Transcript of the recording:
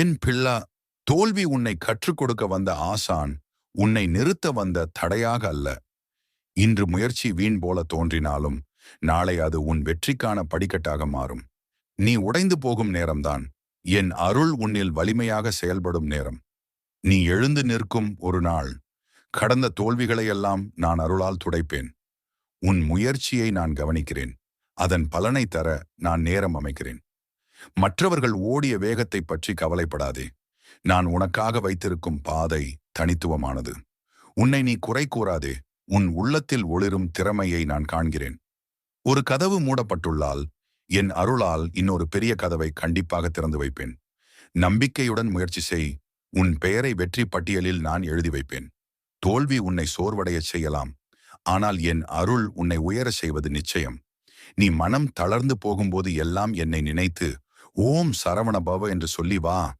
என் பிள்ளா தோல்வி உன்னை கற்றுக் கொடுக்க வந்த ஆசான் உன்னை நிறுத்த வந்த தடையாக அல்ல. இன்று முயற்சி வீண் போல தோன்றினாலும் நாளை அது உன் வெற்றிக்கான படிக்கட்டாக மாறும். நீ உடைந்து போகும் நேரம்தான் என் அருள் உன்னில் வலிமையாக செயல்படும் நேரம். நீ எழுந்து நிற்கும் ஒரு நாள் கடந்த தோல்விகளையெல்லாம் நான் அருளால் துடைப்பேன். உன் முயற்சியை நான் கவனிக்கிறேன் அதன் பலனை தர நான் நேரம் அமைக்கிறேன். மற்றவர்கள் ஓடிய வேகத்தை பற்றி கவலைப்படாதே. நான் உனக்காக வைத்திருக்கும் பாதை தனித்துவமானது. உன்னை நீ குறை கூறாதே. உன் உள்ளத்தில் ஒளிரும் திறமையை நான் காண்கிறேன். ஒரு கதவு மூடப்பட்டுள்ளால் என் அருளால் இன்னொரு பெரிய கதவை கண்டிப்பாக திறந்து வைப்பேன். நம்பிக்கையுடன் முயற்சி செய். உன் பெயரை வெற்றி பட்டியலில் நான் எழுதி வைப்பேன். தோல்வி உன்னை சோர்வடையச் செய்யலாம். ஆனால் என் அருள் உன்னை உயர செய்வது நிச்சயம். நீ மனம் தளர்ந்து போகும்போது எல்லாம் என்னை நினைத்து ஓம் சரவண பவ என்று சொல்லி வா.